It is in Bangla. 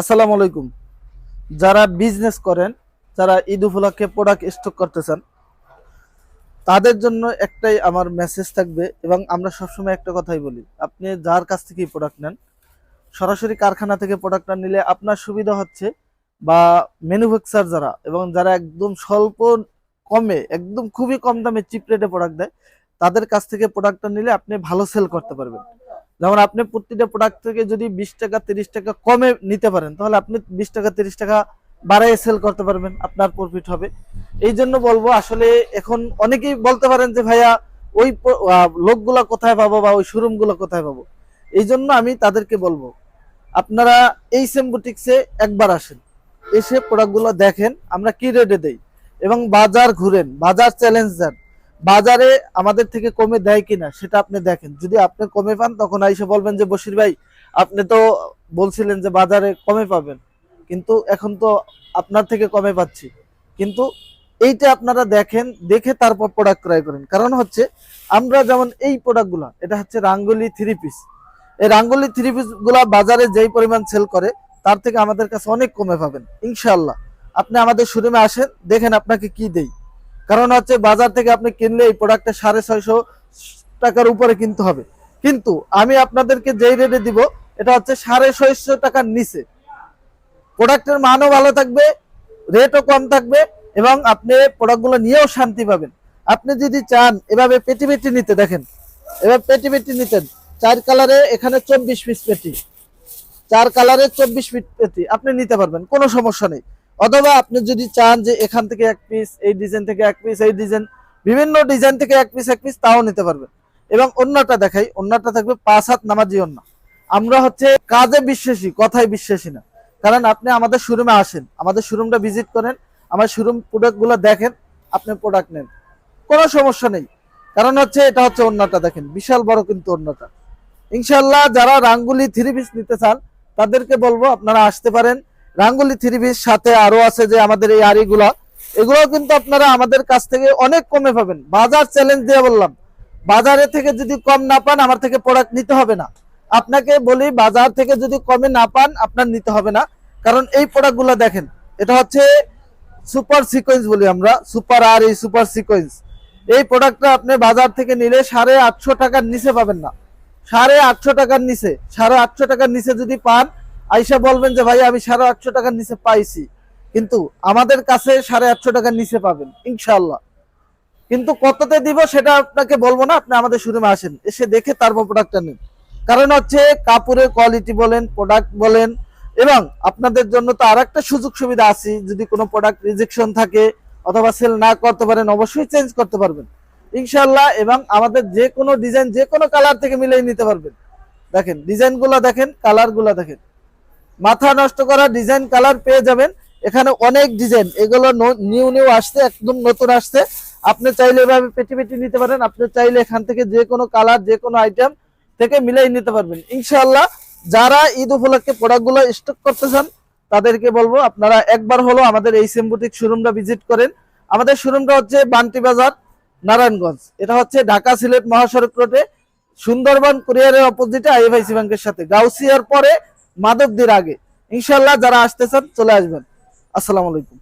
আসসালামু আলাইকুম। যারা বিজনেস করেন, যারা ঈদ উপলক্ষে প্রোডাক্ট স্টক করতে চান তাদের জন্য একটাই আমার মেসেজ থাকবে এবং আমরা সবসময় একটা কথাই বলি, আপনি যার কাছ থেকেই প্রোডাক্ট নেন, সরাসরি কারখানা থেকে প্রোডাক্টটা নিলে আপনার সুবিধা হচ্ছে বা ম্যানুফ্যাকচার যারা এবং যারা একদম স্বল্প কমে, একদম খুবই কম দামে চিপ রেটে প্রোডাক্ট দেয়, তাদের কাছ থেকে প্রোডাক্টটা নিলে আপনি ভালো সেল করতে পারবেন। যেমন আপনি প্রতিটা প্রোডাক্ট থেকে যদি বিশ টাকা, তিরিশ টাকা কমে নিতে পারেন, তাহলে আপনি বিশ টাকা, তিরিশ টাকা বাড়াই সেল করতে পারবেন, আপনার প্রফিট হবে। এই জন্য বলব, আসলে এখন অনেকেই বলতে পারেন যে, ভাইয়া, ওই লোকগুলা কোথায় পাবো বা ওই শোরুমগুলো কোথায় পাবো? এই জন্য আমি তাদেরকে বলব, আপনারা এই সেম বুটিক্সে একবার আসেন, এসে প্রোডাক্টগুলো দেখেন, আমরা কি রেটে দেই? এবং বাজার ঘুরেন, বাজার চ্যালেঞ্জ দেন। বাজারে আমাদের থেকে কমে দেয় কিনা সেটা আপনি দেখেন। যদি আপনি কমে পান, তখন আইসে বলবেন যে, বশির ভাই, আপনি তো বলছিলেন যে, বাজারে কমে পাবেন। কিন্তু এখন তো আপনার থেকে কমে পাচ্ছি। কিন্তু এইটা আপনারা দেখেন, দেখে তারপর প্রোডাক্ট ক্রয় করেন। কারণ হচ্ছে, আমরা যেমন এই প্রোডাক্টগুলো এটা হচ্ছে রাঙ্গুলি থ্রি পিস এই রাঙ্গুলি থ্রি পিসগুলা বাজারে যেই পরিমাণ সেল করে, তার থেকে আমাদের কাছে অনেক কমে পাবেন ইনশাল্লাহ আপনি আমাদের শোরুমে আসেন, দেখেন আপনাকে কি দেই। কারণ হচ্ছে বাজার থেকে আপনি কিনলে এই প্রোডাক্টটা সাড়ে ছয়শো টাকার উপরে কিনতে হবে। কিন্তু আমি আপনাদেরকে যেই রেটে দিব, এটা হচ্ছে সাড়ে ছয়শো টাকার নিচে। প্রোডাক্টের মানও ভালো থাকবে রেটও কম থাকবে এবং আপনি প্রোডাক্টগুলো নিয়েও শান্তি পাবেন। আপনি যদি চান এভাবে পেটি পেটি নিতে, দেখেন এবার পেটি পেটি নিতেন, চার কালারে এখানে চব্বিশ পিস পেটি, চার কালারে চব্বিশ পিস পেটি, আপনি নিতে পারবেন, কোনো সমস্যা নেই। অথবা আপনি যদি চান যে এখান থেকে এক পিস এই ডিজাইন থেকে এক পিস এই ডিজাইন বিভিন্ন ডিজাইন থেকে এক পিস এক পিস তাও নিতে পারবেন। এবং অন্যটা দেখাই, অন্যটা থাকবে পাঁচ হাত নামাজি অন্য। আমরা হচ্ছে কাজে বিশ্বাসী, কথায় বিশ্বাসী না। কারণ আপনি আমাদের শোরুমে আসেন, আমাদের শোরুমটা ভিজিট করেন, আমার শোরুম প্রোডাক্টগুলো দেখেন, আপনি প্রোডাক্ট নেন। কোনো সমস্যা নেই। কারণ হচ্ছে এটা হচ্ছে অন্যটা দেখেন, বিশাল বড় কিন্তু অন্যটা। ইনশাল্লাহ যারা রাঙ্গুলি থ্রি পিস নিতে চান, তাদেরকে বলব আপনারা আসতে পারেন। রাঙ্গুলি থ্রি সাথে আরও আছে যে আমাদের এই আড়িগুলা এগুলো কিন্তু আপনারা আমাদের কাছ থেকে অনেক কমে পাবেন। বাজার চ্যালেঞ্জ দিয়ে বললাম। বাজারে থেকে যদি কম না পান, আমার থেকে প্রোডাক্ট নিতে হবে না। আপনাকে বলি, বাজার থেকে যদি কমে না পান, আপনার নিতে হবে না। কারণ এই প্রোডাক্টগুলো দেখেন, এটা হচ্ছে সুপার সিকোয়েন্স বলি আমরা সুপার আর এই সুপার সিকোয়েন্স এই প্রোডাক্টটা আপনি বাজার থেকে নিলে সাড়ে আটশো টাকার নিচে পাবেন না। সাড়ে আটশো টাকার নিচে, সাড়ে আটশো টাকার নিচে যদি পান আইসা বলবেন যে, ভাই, আমি সাড়ে আটশো টাকার নিচে পাইছি। কিন্তু আমাদের কাছে সাড়ে আটশো টাকার নিচে পাবেন ইনশাল্লাহ কিন্তু কততে দিব সেটা আপনাকে বলব না, আপনি আমাদের শোরুমে আসেন, এসে দেখে তারপর প্রোডাক্টটা নিন। কারণ হচ্ছে কাপড়ের কোয়ালিটি বলেন প্রোডাক্ট বলেন, এবং আপনাদের জন্য তো আর একটা সুযোগ সুবিধা আছে, যদি কোনো প্রোডাক্ট রিজেকশন থাকে অথবা সেল না করতে পারেন, অবশ্যই চেঞ্জ করতে পারবেন। ইনশাল্লাহ এবং আমাদের যে কোনো ডিজাইন যে কোনো কালার থেকে মিলিয়ে নিতে পারবেন। দেখেন ডিজাইনগুলো দেখেন কালারগুলো দেখেন। মাথা নষ্ট করা ডিজাইন কালার পেয়ে যাবেন। এখানে অনেক ডিজাইন এগুলো নিউ নিউ আসছে, একদম নতুন আসছে। আপনি চাইলে এভাবে পেটি পেটি নিতে পারেন। আপনি চাইলে এখান থেকে যে কোনো কালার যে কোনো আইটেম থেকে মিলাই নিতে পারবেন। ইনশাল্লাহ যারা ঈদ উপলক্ষে প্রোডাক্টগুলো স্টক করতে চান, তাদেরকে বলব, আপনারা একবার হলো আমাদের এই সেম্বুটিক শোরুমটা ভিজিট করেন। আমাদের শোরুমটা হচ্ছে বান্টি বাজার, নারায়ণগঞ্জ। এটা হচ্ছে ঢাকা সিলেট মহাসড়ক রোডে, সুন্দরবন কুরিয়ারের অপোজিটে আইএফআইসি ব্যাংকের সাথে। গাউসিয়ার পরে মাধবদীর আগে। ইনশাল্লাহ যারা আসতে চান চলে আসবেন। আসসালামু আলাইকুম।